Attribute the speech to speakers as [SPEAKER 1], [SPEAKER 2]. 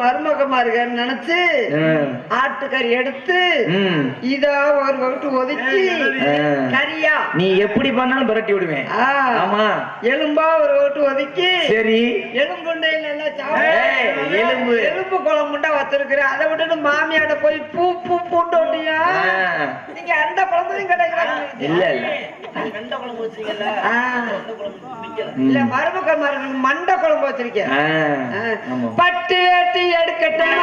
[SPEAKER 1] மருமகமா இருக்கேன்னு நினைச்சு. ஆட்டுக்கறி எடுத்து. இதா ஒரு வகுட்டு ஒதுக்கி. கறியா
[SPEAKER 2] நீ எப்படி பண்ணாலும் விரட்டி விடுவேன் ஆமா
[SPEAKER 1] எலும்பா ஒரு வகுட்டு ஒதுக்கி
[SPEAKER 2] சரி
[SPEAKER 1] சாப்பிடு.
[SPEAKER 2] எலும்பு.
[SPEAKER 1] எலும்பு குழம்புண்டா வச்சிருக்கிறேன் அதை விட்டுட்டு மாமியாட போய் பூ பூ பூண்டு. நீங்க அந்த குழம்பையும் கிடைக்கிறாங்க
[SPEAKER 2] இல்ல இல்ல
[SPEAKER 1] ஆ. இல்ல மருமக்கள் மருமகள் மண்டை குழம்பு வச்சிருக்கேன். பட்டு வேட்டி எடுக்கட்டுமா